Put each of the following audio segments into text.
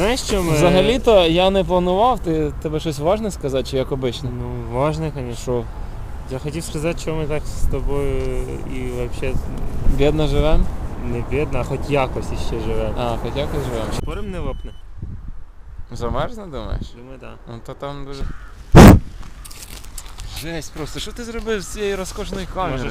Знаєш, що ми... Взагалі-то я не планував, ти тебе щось важне сказати, чи як обично? Ну, важно, звісно. Що, Я хотів сказати, що ми так з тобою і взагалі бідно живем? не бідно, а хоч якось іще живемо. А, хоч якось живемо. Спорим не лопне? Замерзне, думаєш? Думаю, так. Ну то там дуже. Жесть просто, що ти зробив з цією розкошною камерою?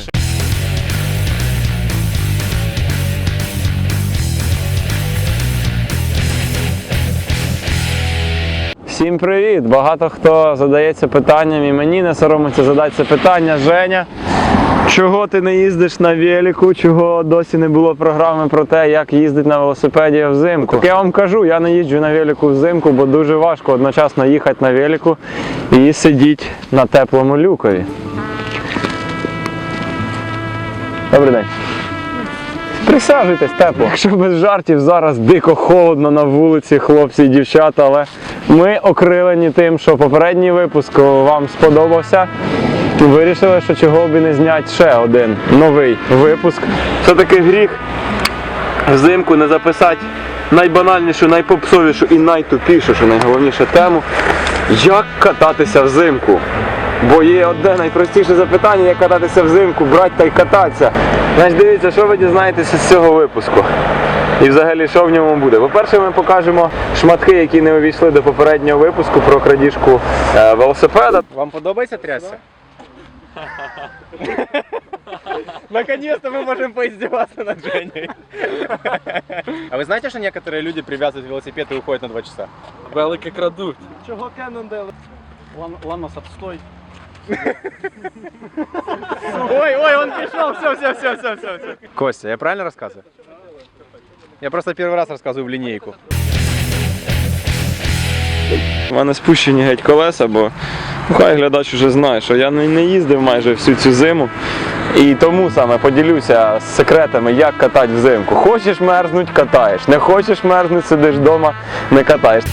Всім привіт! Багато хто задається питанням і мені не соромиться задати питання. Женя, чого ти не їздиш на велику? Чого досі не було програми про те, як їздити на велосипеді взимку? Так я вам кажу, я не їжджу на велику взимку, бо дуже важко одночасно їхати на велику і сидіти на теплому люкові. Добрий день. Присаджуйтесь тепло. Якщо без жартів зараз дико холодно на вулиці, хлопці і дівчата, але ми окрилені тим, що попередній випуск вам сподобався. Вирішили, що чого б і не зняти ще один новий випуск. Все-таки гріх взимку не записати найбанальнішу, найпопсовішу і найтупішу, що найголовніше тему, як кататися взимку. Бо є одне найпростіше запитання, як кататися взимку, брати та й кататися. Значить, дивіться, що ви дізнаєтеся з цього випуску. І взагалі, що в ньому буде? По-перше, ми покажемо шматки, які не увійшли до попереднього випуску про крадіжку е, велосипеда. Вам подобається трясся? Наконец-то мы можем поиздеваться над Женей. А вы знаете, что некоторые люди привязывают велосипед и уходят на 2 часа? Велике крадуть. Чего Кэннонделл? Ламос, отстой. Ой, ой, он пришел, все, все, все, все, все, все. Костя, я правильно рассказываю? Я просто первый раз рассказываю в линейку. У мене спущені геть колеса, бо ну, хай глядач вже знає, що я не, не їздив майже всю цю зиму. І тому саме поділюся з секретами, як катати взимку. Хочеш мерзнуть, катаєш. Не хочеш мерзнуть, сидиш вдома, не катаєш.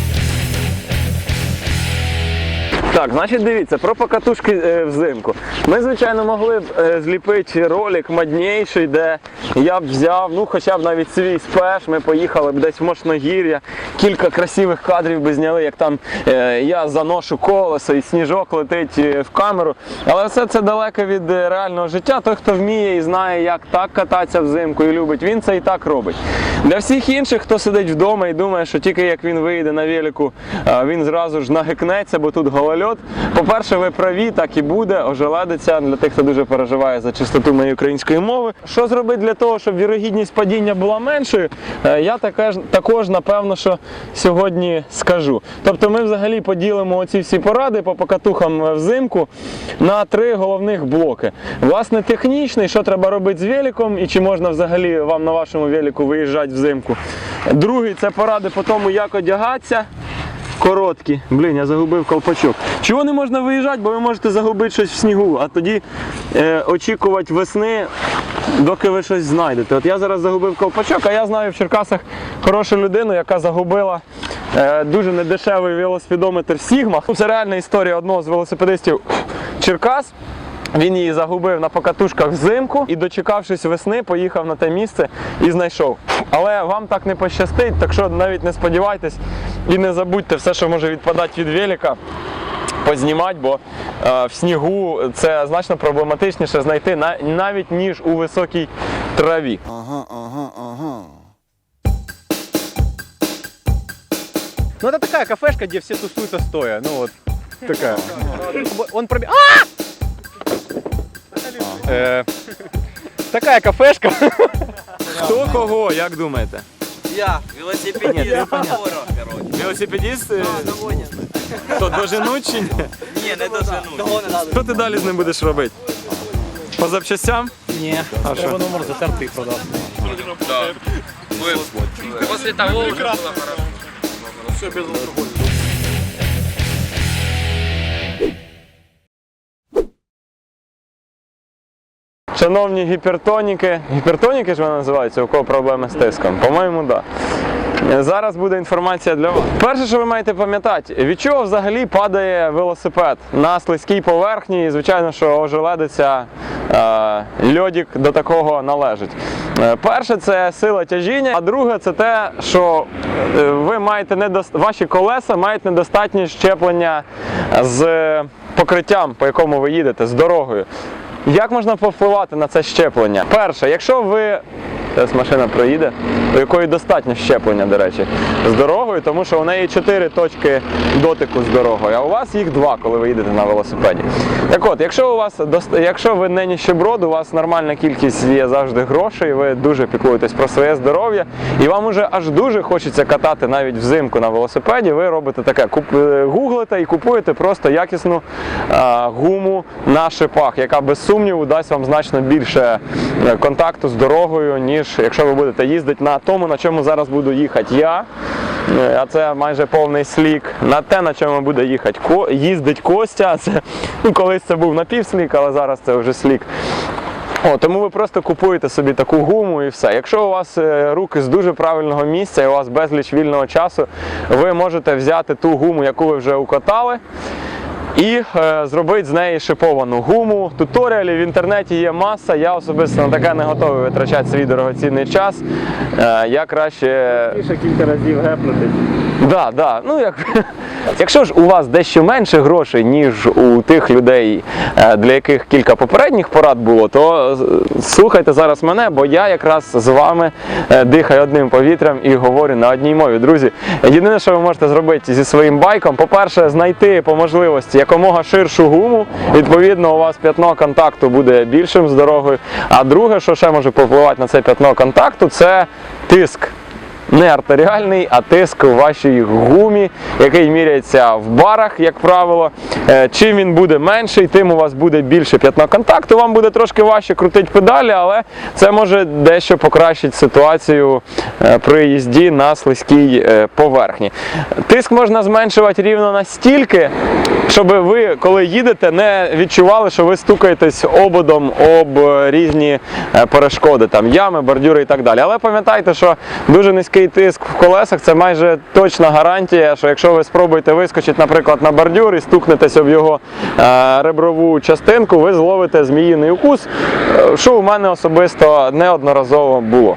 Так, значить дивіться, про покатушки е, взимку. Ми, звичайно, могли б е, зліпити ролик модніший, де я б взяв, ну хоча б навіть свій спеш, ми поїхали б десь в Мошногір'я, кілька красивих кадрів би зняли, як там е, я заношу колесо і сніжок летить е, в камеру. Але все це далеко від е, реального життя. Той, хто вміє і знає, як так кататися взимку і любить, він це і так робить. Для всіх інших, хто сидить вдома і думає, що тільки як він вийде на велику, він зразу ж нагикнеться, бо тут голольот. По-перше, ви праві, так і буде, ожеледиться для тих, хто дуже переживає за чистоту моєї української мови. Що зробити для того, щоб вірогідність падіння була меншою, е, я також, також напевно, що сьогодні скажу. Тобто ми взагалі поділимо оці всі поради по покатухам е, взимку на три головних блоки. Власне, технічний, що треба робити з великом і чи можна взагалі вам на вашому велику виїжджати взимку. Другий це поради по тому, як одягатися. Короткі. Блін, я загубив колпачок. Чого не можна виїжджати, бо ви можете загубити щось в снігу, а тоді е, очікувати весни, доки ви щось знайдете. От я зараз загубив колпачок, а я знаю в Черкасах хорошу людину, яка загубила е, дуже недешевий велоспідометр Sigma. Це реальна історія одного з велосипедистів Черкас. Він її загубив на покатушках взимку і, дочекавшись весни, поїхав на те місце і знайшов. Але вам так не пощастить, так що навіть не сподівайтесь і не забудьте все, що може відпадати від велика. Познімати, бо е, в снігу це значно проблематичніше знайти на- навіть ніж у високій траві. Ну это такая кафешка, где все тусуются стоя. Ну вот такая. Он пробег. А! Такая кафешка. Хто кого, як думаєте? Я, велосипедист, Велосипедист короче. Велосипедіст? Що, доженуть чи ні? Не, не дожену. Що ти далі з ним будеш робити? По запчастям? Ні, А що? номер затерти і продати. Після того вже було хорошо. Шановні гіпертоніки, гіпертоніки ж вони називаються, у кого проблеми з тиском? По-моєму, так. Да. Зараз буде інформація для вас. Перше, що ви маєте пам'ятати, від чого взагалі падає велосипед на слизькій поверхні, і звичайно, що ожеледиця е, льодик до такого належить. Е, Перше це сила тяжіння, а друге це те, що е, ви маєте недос... ваші колеса мають недостатнє щеплення з покриттям, по якому ви їдете, з дорогою. Як можна повпливати на це щеплення? Перше, якщо ви Зараз машина проїде, у якої достатньо щеплення, до речі, з дорогою, тому що у неї чотири точки дотику з дорогою, а у вас їх два, коли ви їдете на велосипеді. Так от, якщо у вас якщо ви не ніщеброд, у вас нормальна кількість є завжди грошей, ви дуже піклуєтесь про своє здоров'я, і вам уже аж дуже хочеться катати навіть взимку на велосипеді, ви робите таке, е, гуглите і купуєте просто якісну а, гуму на шипах, яка без сумніву дасть вам значно більше е, контакту з дорогою, ніж якщо ви будете їздити на тому, на чому зараз буду їхати я. Е, А це майже повний слік. На те, на чому буде їхати Ко- їздить Костя. Це ну, колись це був напівслік, але зараз це вже слік. О, тому ви просто купуєте собі таку гуму і все. Якщо у вас е, руки з дуже правильного місця і у вас безліч вільного часу, ви можете взяти ту гуму, яку ви вже укатали. І е, зробити з неї шиповану гуму. Туторіалів в інтернеті є маса. Я особисто на таке не готовий витрачати свій дорогоцінний час. Е, я краще Більше кілька разів гепнути. Да, да. Ну, як... Якщо ж у вас дещо менше грошей, ніж у тих людей, е, для яких кілька попередніх порад було, то е, слухайте зараз мене, бо я якраз з вами е, дихаю одним повітрям і говорю на одній мові. Друзі, єдине, що ви можете зробити зі своїм байком, по-перше, знайти по можливості якомога ширшу гуму. Відповідно, у вас п'ятно контакту буде більшим з дорогою. А друге, що ще може повпливати на це п'ятно контакту, це тиск не артеріальний, а тиск у вашій гумі, який міряється в барах, як правило. Е, Чим він буде менший, тим у вас буде більше п'ятно контакту. Вам буде трошки важче крутити педалі, але це може дещо покращити ситуацію е, при їзді на слизькій е, поверхні. Тиск можна зменшувати рівно настільки, щоб ви, коли їдете, не відчували, що ви стукаєтесь ободом об різні перешкоди, там ями, бордюри і так далі. Але пам'ятайте, що дуже низький тиск в колесах це майже точна гарантія, що якщо ви спробуєте вискочити, наприклад, на бордюр і стукнетеся в його е, реброву частинку, ви зловите зміїний укус, е, що у мене особисто неодноразово було.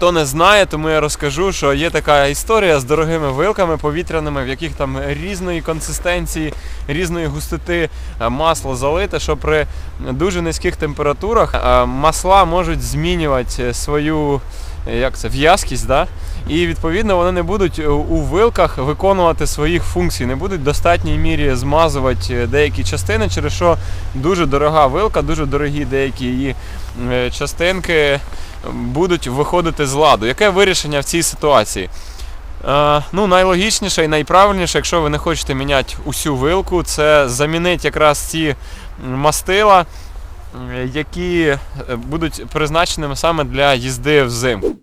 Хто не знає, тому я розкажу, що є така історія з дорогими вилками повітряними, в яких там різної консистенції, різної густоти е, масло залите, що при дуже низьких температурах е, масла можуть змінювати свою е, як це, в'язкість, да? і відповідно вони не будуть у- вилках виконувати своїх функцій, не будуть в достатній мірі змазувати деякі частини, через що дуже дорога вилка, дуже дорогі деякі її частинки будуть виходити з ладу. Яке вирішення в цій ситуації? Е, ну, найлогічніше і найправильніше, якщо ви не хочете міняти усю вилку, це замінити якраз ці мастила, е, які е, будуть призначеними саме для їзди взимку.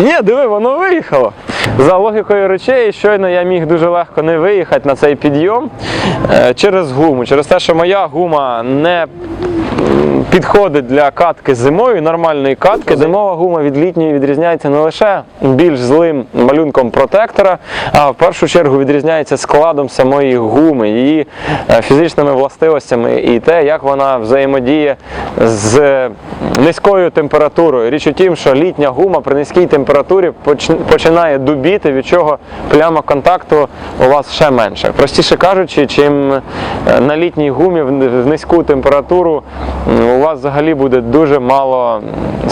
Ні, диви, воно виїхало. За логікою речей, щойно я міг дуже легко не виїхати на цей підйом е, через гуму. Через те, що моя гума не підходить для катки зимою, нормальної катки. Зимова гума від літньої відрізняється не лише більш злим малюнком протектора, а в першу чергу відрізняється складом самої гуми, її е, фізичними властивостями і те, як вона взаємодіє з низькою температурою. Річ у тім, що літня гума при низькій температурі починає дубіти, від чого пляма контакту у вас ще менше. Простіше кажучи, чим е, на літній гумі в низьку температуру у вас взагалі буде дуже мало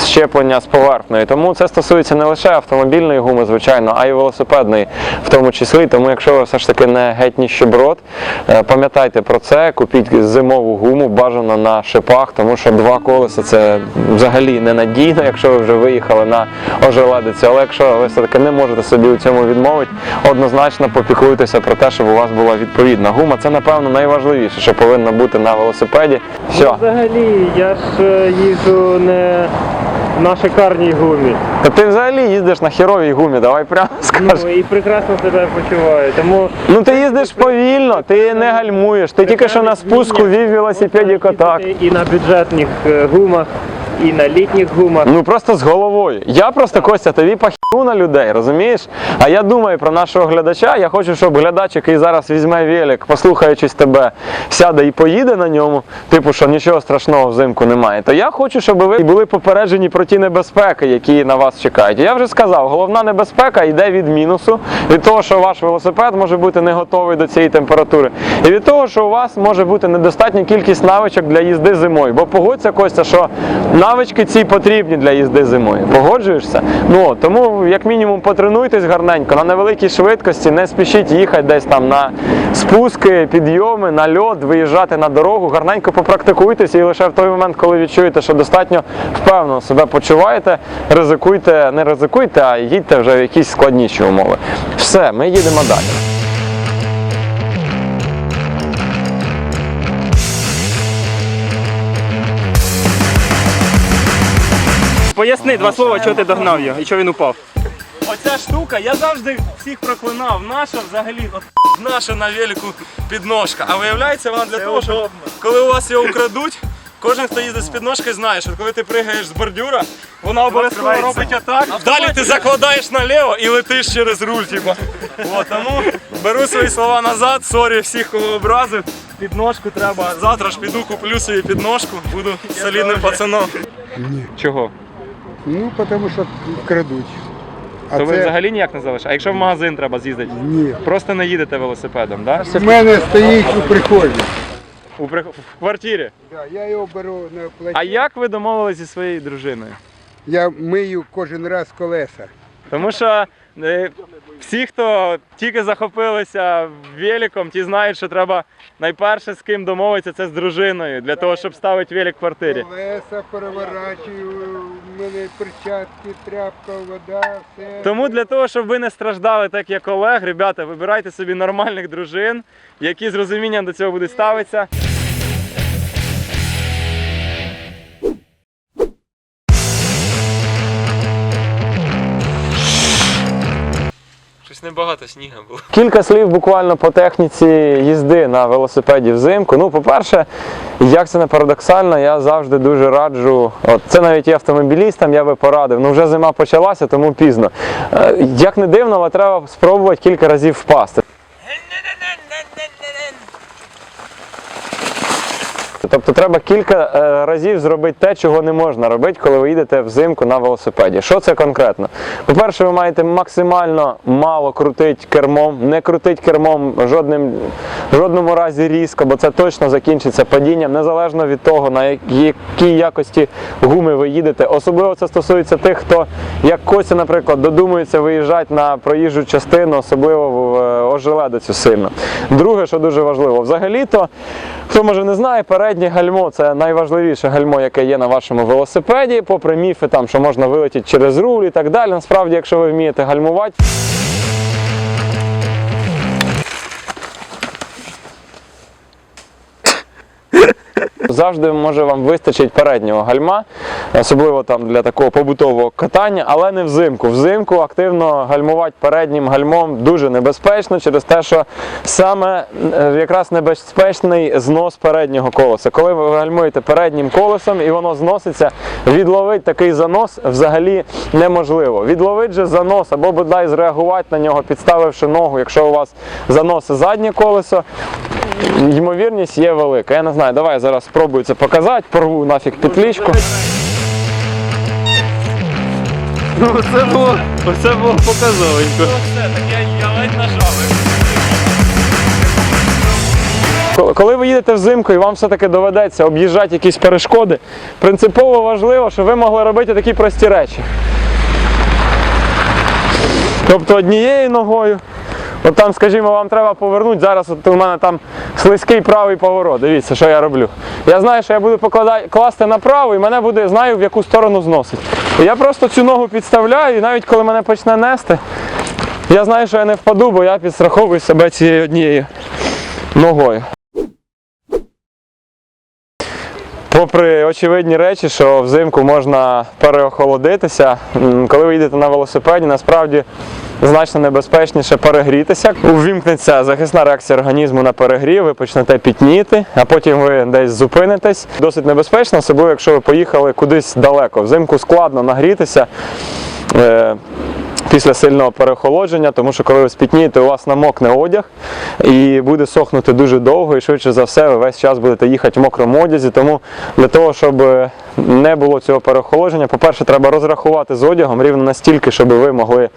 щеплення з поверхнею. Тому це стосується не лише автомобільної гуми, звичайно, а й велосипедної в тому числі. Тому якщо ви все ж таки не геть ніщеброд, е, пам'ятайте про це, купіть зимову гуму, бажано на шипах, тому що два колеса це взагалі ненадійно, якщо ви вже виїхали на ожеледицю. Але якщо ви все-таки не можете собі у цьому відмовити, однозначно попіклуйтеся про те, щоб у вас була відповідна гума. Це, напевно, найважливіше, що повинно бути на велосипеді. Все. Взагалі, я ж їжу їжджу не на шикарній гумі. Та ти взагалі їздиш на херовій гумі, давай прямо скажеш. Ну і прекрасно себе почуваю. Тому Ну ти їздиш повільно, ти не гальмуєш. Ти тільки що на спуску вів велосипеді котак. і на бюджетних е, гумах, і на літніх гумах. Ну просто з головою. Я просто Костя, тобі пахну на людей, розумієш? А я думаю про нашого глядача. Я хочу, щоб глядач, який зараз візьме велик, послухаючись тебе, сяде і поїде на ньому, типу, що нічого страшного взимку немає. То я хочу, щоб ви були попереджені про ті небезпеки, які на вас чекають. Я вже сказав, головна небезпека йде від мінусу, від того, що ваш велосипед може бути не готовий до цієї температури, і від того, що у вас може бути недостатня кількість навичок для їзди зимою. Бо погодься, Костя, що навички ці потрібні для їзди зимою. Погоджуєшся? Ну тому, як мінімум, потренуйтесь гарненько на невеликій швидкості, не спішіть їхати десь там на спуски, підйоми, на льод, виїжджати на дорогу. Гарненько попрактикуйтеся і лише в той момент, коли відчуєте, що достатньо впевнено себе почуваєте, ризикуйте, не ризикуйте, а їдьте вже в якісь складніші умови. Все, ми їдемо далі. Поясни два слова, чого ти догнав його і чого він упав. Оця штука, я завжди всіх проклинав. Наша взагалі, от наша на велику підножка. А виявляється, вона для того, щоб коли у вас його украдуть, кожен, хто їздить з підножкою, знає, що коли ти пригаєш з бордюра, вона обов'язково робить отак. Далі ти закладаєш наліво і летиш через руль. Типу. От, тому беру свої слова назад, сорі всіх, кого образив. Підножку треба. Завтра ж піду, куплю собі підножку, буду солідним пацаном. Чого? Ну, тому що крадуть. А То ви це взагалі ніяк не залишаєте? А якщо в магазин треба з'їздити? ні. Просто не їдете велосипедом, да? У мене стоїть у приході. У прих- в квартирі. Да, я його беру на плечі. А як ви домовилися зі своєю дружиною? Я мию кожен раз колеса. Тому що всі, хто тільки захопилися великом, ті знають, що треба найперше з ким домовитися, це з дружиною, для того, щоб ставити велик в квартирі. Колеса переворачую, в мене перчатки, тряпка, вода, все. Тому для того, щоб ви не страждали так, як Олег, ребята, вибирайте собі нормальних дружин, які з розумінням до цього будуть ставитися. Щось небагато сніга було. Кілька слів буквально по техніці їзди на велосипеді взимку. Ну, по-перше, як це не парадоксально, я завжди дуже раджу. От це навіть і автомобілістам я би порадив. Ну вже зима почалася, тому пізно. Е, Як не дивно, але треба спробувати кілька разів впасти. Тобто треба кілька е, разів зробити те, чого не можна робити, коли ви їдете взимку на велосипеді. Що це конкретно? По-перше, ви маєте максимально мало крутити кермом, не крутить кермом жодним, жодному разі різко, бо це точно закінчиться падінням, незалежно від того, на якій якості гуми ви їдете. Особливо це стосується тих, хто, як Костя, наприклад, додумується виїжджати на проїжджу частину, особливо в е, ожеледицю сильно. Друге, що дуже важливо, взагалі-то, хто може не знає, переднє гальмо це найважливіше гальмо, яке є на вашому велосипеді, попри міфи, там, що можна вилетіти через руль і так далі. Насправді, якщо ви вмієте гальмувати. Завжди може вам вистачить переднього гальма, особливо там для такого побутового катання, але не взимку. Взимку активно гальмувати переднім гальмом дуже небезпечно через те, що саме е, якраз небезпечний знос переднього колеса. Коли ви гальмуєте переднім колесом і воно зноситься, відловити такий занос взагалі неможливо. Відловити же занос або бодай зреагувати на нього, підставивши ногу, якщо у вас заносить заднє колесо, ймовірність є велика. Я не знаю, давай зараз спробую це показати, порву нафіг петлічку. це було, оце було показовенько. Все, так я, я ледь нажав. Коли- Коли ви їдете взимку і вам все-таки доведеться об'їжджати якісь перешкоди, принципово важливо, щоб ви могли робити такі прості речі. Тобто однією ногою, От там, скажімо, вам треба повернути. Зараз от у мене там слизький правий поворот. Дивіться, що я роблю. Я знаю, що я буду покладати, класти направо і мене буде, знаю, в яку сторону зносить. І я просто цю ногу підставляю, і навіть коли мене почне нести, я знаю, що я не впаду, бо я підстраховую себе цією однією ногою. Попри очевидні речі, що взимку можна переохолодитися, коли ви їдете на велосипеді, насправді значно небезпечніше перегрітися. Увімкнеться захисна реакція організму на перегрів, ви почнете пітніти, а потім ви десь зупинитесь. Досить небезпечно, особливо якщо ви поїхали кудись далеко. Взимку складно нагрітися. Е, Після сильного переохолодження, тому що коли ви спітнієте, у вас намокне одяг і буде сохнути дуже довго, і швидше за все, ви весь час будете їхати в мокрому одязі. Тому для того, щоб не було цього переохолодження, по-перше, треба розрахувати з одягом рівно настільки, щоб ви могли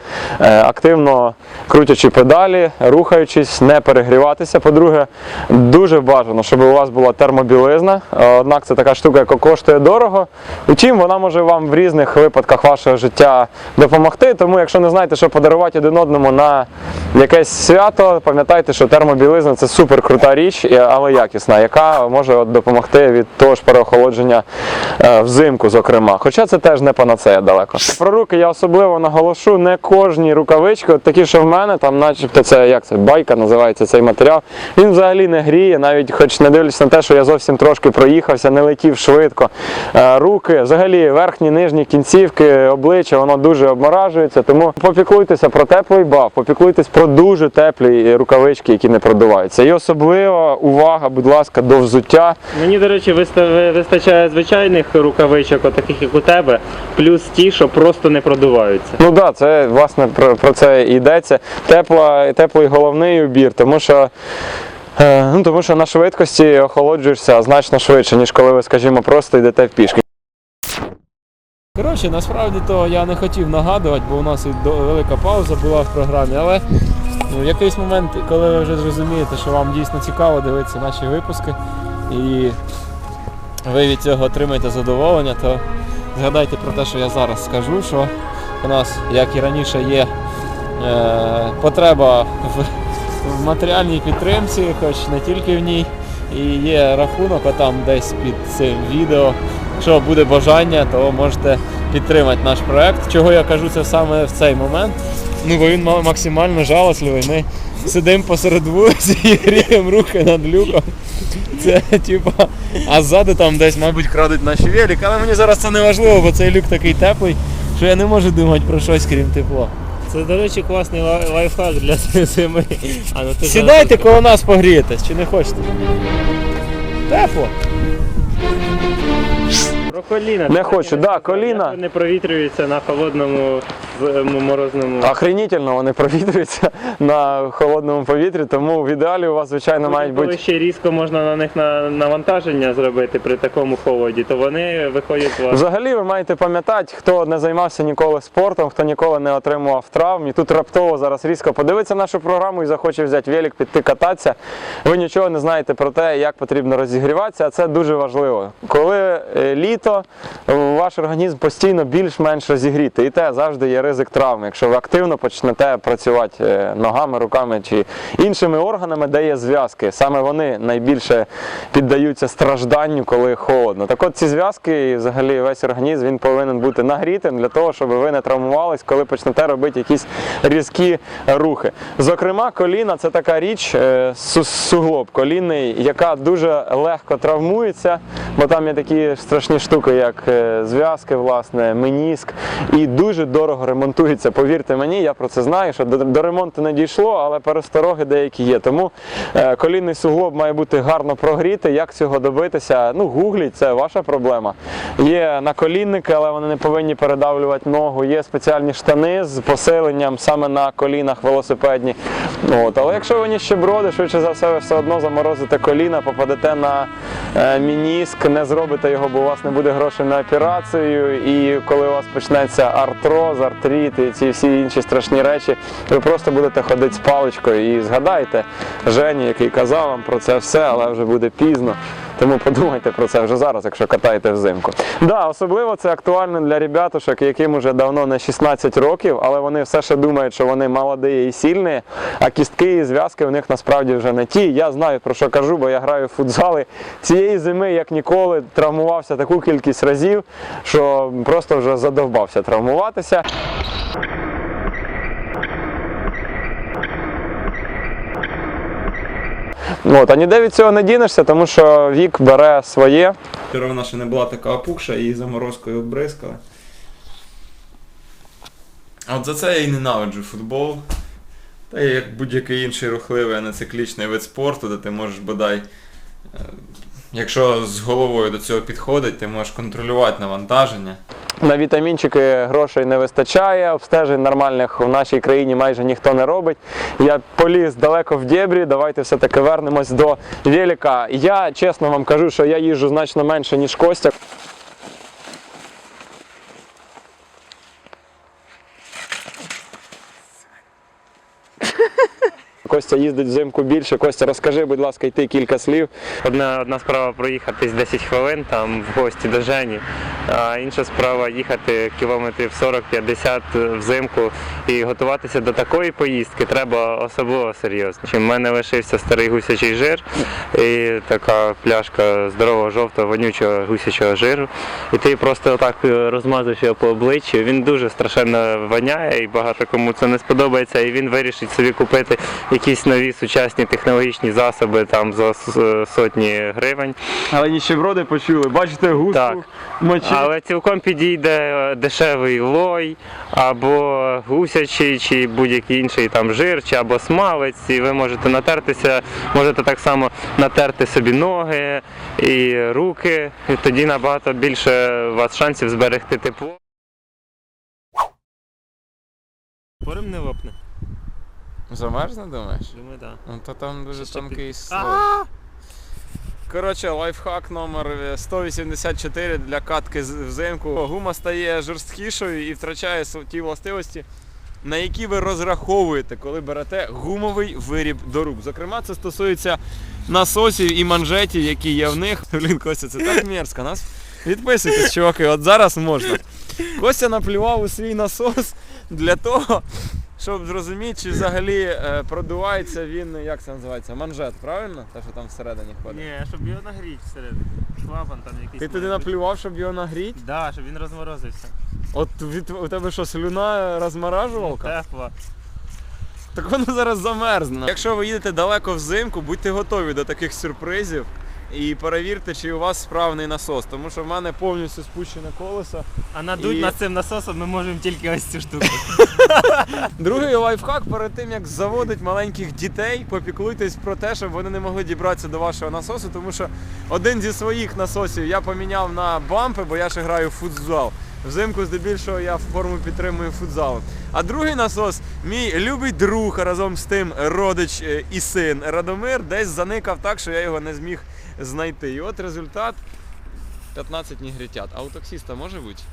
е, активно крутячи педалі, рухаючись, не перегріватися. По-друге, дуже бажано, щоб у вас була термобілизна. Е, Однак це така штука, яка коштує дорого. Утім, вона може вам в різних випадках вашого життя допомогти. Тому, якщо не знаєте, що подарувати один одному на якесь свято, пам'ятайте, що термобілизна це супер крута річ, але якісна, яка може допомогти від того ж переохолодження е, взимку, зокрема. Хоча це теж не панацея далеко. Про руки я особливо наголошу, не кожні рукавички, от такі, що в мене, там, начебто, це як це байка називається цей матеріал. Він взагалі не гріє, навіть хоч не дивлячись на те, що я зовсім трошки проїхався, не летів швидко. Е, Руки, взагалі, верхні, нижні кінцівки, обличчя, воно дуже обморажується. Тому попіклуйтеся про теплий баф, попіклуйтесь про дуже теплі рукавички, які не продуваються. І особлива увага, будь ласка, до взуття. Мені, до речі, вистачає звичайних рукавичок, отаких як у тебе, плюс ті, що просто не продуваються. Ну так, да, це власне про, про це і йдеться. Тепла, теплий головний убір, тому що. е, Ну, тому що на швидкості охолоджуєшся значно швидше, ніж коли ви, скажімо, просто йдете в пішки. Коротше, насправді то я не хотів нагадувати, бо у нас і велика пауза була в програмі, але ну, в якийсь момент, коли ви вже зрозумієте, що вам дійсно цікаво дивитися наші випуски, і ви від цього отримаєте задоволення, то згадайте про те, що я зараз скажу, що у нас, як і раніше, є е, потреба в, в матеріальній підтримці, хоч не тільки в ній. І є рахунок отам десь під цим відео. Якщо буде бажання, то можете підтримати наш проект. Чого я кажу це саме в цей момент? Ну бо він максимально жалосливий. Ми сидимо посеред вулиці і гріємо руки над люком. Це типа, а ззаду там десь, мабуть, крадуть наші велик, але мені зараз це не важливо, бо цей люк такий теплий, що я не можу думати про щось крім тепла. Це, до речі, класний лай- лайфхак для зими. А, ну ти Сідайте зараз- коло нас погрієтесь, чи не хочете? Тепло. Про коліна. Не хочу, так да, коліна. як вони провітрюються на холодному з- м- морозному. Охренітельно вони провітрюються на холодному повітрі, тому в ідеалі у вас, звичайно, мають Коли бути. ще різко можна на них на навантаження зробити при такому холоді, то вони виходять з вас. Взагалі ви маєте пам'ятати, хто не займався ніколи спортом, хто ніколи не отримував травм. І тут раптово зараз різко подивиться нашу програму і захоче взяти велик, піти кататися. Ви нічого не знаєте про те, як потрібно розігріватися, а це дуже важливо. Коли е, літо, ваш організм постійно більш-менш розігріти. І те завжди є ризик травми. Якщо ви активно почнете працювати е, ногами, руками чи іншими органами, де є зв'язки, саме вони найбільше піддаються стражданню, коли холодно. Так от ці зв'язки і взагалі весь організм він повинен бути нагрітим для того, щоб ви не травмувались, коли почнете робити якісь різкі рухи. Зокрема, коліна це така річ, е, суглоб колінний, яка дуже легко травмується, бо там є такі страшні штуки, як е, зв'язки, власне, меніск, і дуже дорого ремонтується. Повірте мені, я про це знаю, що до, ремонту не дійшло, але перестороги деякі є. Тому е, колінний суглоб має бути гарно прогрітий. Як цього добитися? Ну, гугліть, це ваша проблема. Є наколінники, але вони не повинні передавлювати ногу. Є спеціальні штани з посиленням саме на колінах велосипедні. От. Але якщо ви ніщеброди, швидше за все, ви все одно заморозите коліна, попадете на е, мініск, не зробите його, бо у вас не буде грошей на операцію. І коли у вас почнеться артроз, артрит і ці всі інші страшні речі, ви просто будете ходити з паличкою і згадайте Жені, який казав вам про це все, але вже буде пізно. Тому подумайте про це вже зараз, якщо катаєте взимку. Да, особливо це актуально для ребятушок, яким уже давно не 16 років, але вони все ще думають, що вони молоді і сильні, а кістки і зв'язки у них насправді вже не ті. Я знаю про що кажу, бо я граю в футзали. Цієї зими, як ніколи, травмувався таку кількість разів, що просто вже задовбався травмуватися. От, а ніде від цього не дінешся, тому що вік бере своє. Вона ще не була така опухша, її заморозкою обризкали. А От за це я і ненавиджу футбол. Та як будь-який інший рухливий, а не циклічний вид спорту, де ти можеш бодай. Якщо з головою до цього підходить, ти можеш контролювати навантаження. На вітамінчики грошей не вистачає, обстежень нормальних в нашій країні майже ніхто не робить. Я поліз далеко в дєбрі, давайте все-таки вернемось до велика. Я чесно вам кажу, що я їжджу значно менше, ніж Костя. Костя їздить взимку більше. Костя, розкажи, будь ласка, й ти кілька слів. Одна, одна справа проїхатись 10 хвилин там в гості до Жені, а інша справа їхати кілометрів 40-50 взимку і готуватися до такої поїздки треба особливо серйозно. У мене лишився старий гусячий жир і така пляшка здорового жовтого вонючого гусячого жиру. І ти просто отак розмазуєш його по обличчю. Він дуже страшенно воняє і багато кому це не сподобається. І він вирішить собі купити якісь нові сучасні технологічні засоби там за сотні гривень. Але ніщеброди почули. Бачите, гуску Так. мочить. Але цілком підійде е, дешевий лой, або гусячий, чи будь-який інший там жир, чи або смалець, і ви можете натертися, можете так само натерти собі ноги і руки, і тоді набагато більше у вас шансів зберегти тепло. Порим не лопне. Замерзне, думаєш? Думаю, так. Ну то там дуже ще тонкий під- слой. Коротше, лайфхак номер 184 для катки взимку. Гума стає жорсткішою і втрачає ті властивості, на які ви розраховуєте, коли берете гумовий виріб до рук. Зокрема, це стосується насосів і манжетів, які є в них. Блін, Костя, це так мерзко. Нас відписуйтесь, чуваки, от зараз можна. Костя наплював у свій насос для того, щоб зрозуміти, чи взагалі е, продувається він, як це називається, манжет, правильно? Те, що там всередині ходить. Ні, щоб його нагріти всередині. Клапан там якийсь. Ти туди наплював, щоб його нагріти? Так, да, щоб він розморозився. От від, у тебе що, слюна розморажувалка? Тепло. Так воно зараз замерзне. Якщо ви їдете далеко взимку, будьте готові до таких сюрпризів. І перевірте, чи у вас справний насос, тому що в мене повністю спущене колесо. А надуть І- над цим насосом ми можемо тільки ось цю штуку. Другий лайфхак перед тим як заводить маленьких дітей, попіклуйтесь про те, щоб вони не могли дібратися до вашого насосу, тому що один зі своїх насосів я поміняв на бампи, бо я ще граю в футзал. Взимку здебільшого я форму підтримую футзалом. А другий насос, мій любий друг, а разом з тим родич е, і син Радомир, десь заникав так, що я його не зміг знайти. І от результат 15 нігритят. А у таксіста може бути?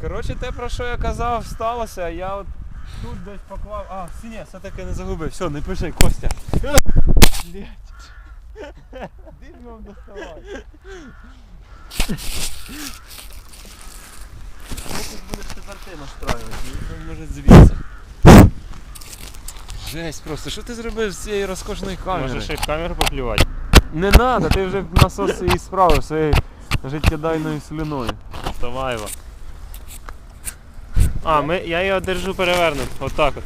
Коротше, те, про що я казав, сталося. Я от тут десь поклав. А, всі все-таки не загубив. Все, не пиши, Костя. Блять. Ж доставай? Тут будеш тепер ти настраювати, він може звідси. Жесть просто, що ти зробив з цією розкошною камерою? Може ще й в камеру поплювати. Не треба, ти вже насос і справив своєю життєдайною слюною. Давай. А, ми, я його держу перевернут. Отак от.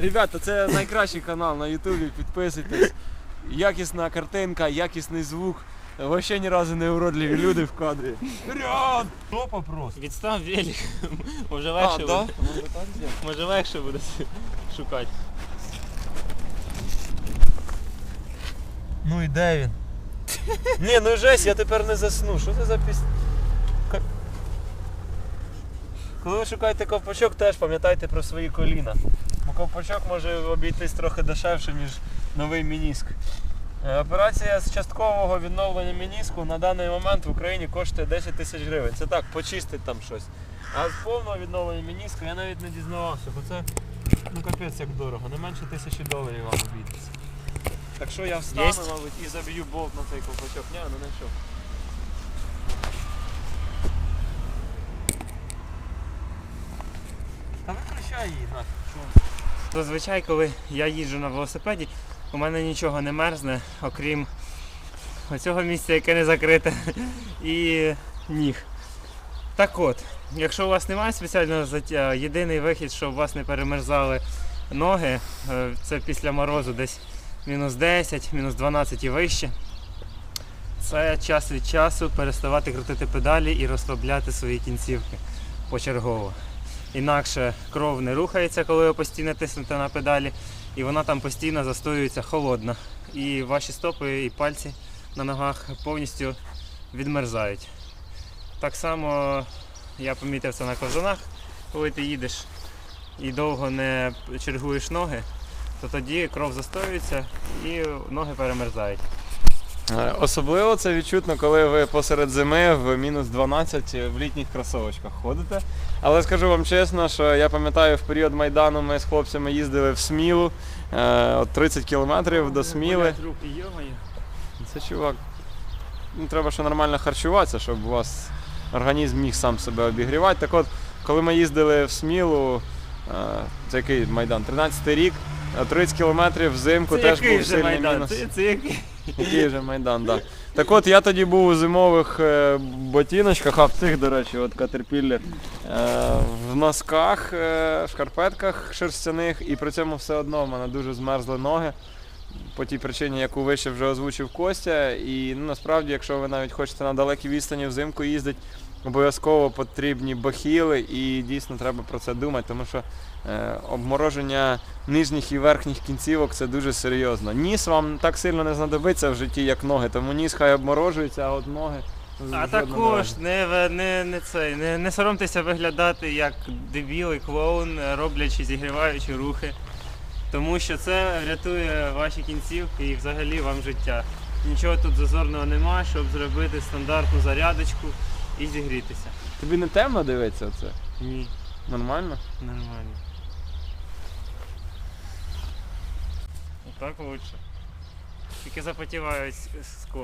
Ребята, це найкращий канал на Ютубі, підписуйтесь. Якісна картинка, якісний звук. Вообще ні разу не уродливі люди в кадрі. Вперед! Топа просто. Відстав велик. Може А, легше да? буде. Може легше буде шукати. Ну і де він? Ні, ну жесть, я тепер не засну. Що це за піс... Ка- Коли ви шукаєте ковпачок, теж пам'ятайте про свої коліна. Бо ковпачок може обійтись трохи дешевше, ніж новий мініск. Е, Операція з часткового відновлення мініску на даний момент в Україні коштує 10 тисяч гривень. Це так, почистить там щось. А з повного відновлення мініску я навіть не дізнавався, бо це ну капець як дорого. Не менше тисячі доларів вам обійдеться. Так що я встану, Єсть? мабуть, і заб'ю болт на цей ковпачок. Ні, ну не що. Та виключай її, на. Зазвичай, коли я їжджу на велосипеді, у мене нічого не мерзне, окрім оцього місця, яке не закрите, і ніг. Так от, якщо у вас немає спеціального заття, єдиний вихід, щоб у вас не перемерзали ноги, е, це після морозу десь мінус 10, мінус 12 і вище. Це час від часу переставати крутити педалі і розслабляти свої кінцівки почергово. Інакше кров не рухається, коли ви постійно тиснете на педалі, і вона там постійно застоюється холодна. І ваші стопи і пальці на ногах повністю відмерзають. Так само я помітив це на ковзанах, коли ти їдеш і довго не чергуєш ноги, то тоді кров застоюється і ноги перемерзають. Е, Особливо це відчутно, коли ви посеред зими в мінус 12 в літніх кросовочках ходите. Але скажу вам чесно, що я пам'ятаю, в період Майдану ми з хлопцями їздили в Смілу, е, от 30 кілометрів до Сміли. Це чувак. Ну, треба ще нормально харчуватися, щоб у вас організм міг сам себе обігрівати. Так от, коли ми їздили в Смілу, е, це який Майдан? 13-й рік, е, 30 кілометрів взимку Це теж який був сильний майдан? мінус. Це, це який? Який вже Майдан, так. Да. Так от я тоді був у зимових е, ботиночках, а в цих, до речі, от Caterpillar, е, в носках, е, в шкарпетках шерстяних, і при цьому все одно в мене дуже змерзли ноги. По тій причині, яку вище вже озвучив Костя. І ну, насправді, якщо ви навіть хочете на далекій відстані взимку їздити, обов'язково потрібні бахіли і дійсно треба про це думати, тому що обмороження нижніх і верхніх кінцівок це дуже серйозно. Ніс вам так сильно не знадобиться в житті, як ноги, тому ніс хай обморожується, а от ноги. А також не, не, не, це, не, не соромтеся виглядати як дебіл і клоун, роблячи зігріваючі рухи. Тому що це рятує ваші кінцівки і взагалі вам життя. Нічого тут зазорного нема, щоб зробити стандартну зарядочку і зігрітися. Тобі не темно дивитися це? Ні, Нормально? нормально. Отак лучше. Тільки запотівають скоро.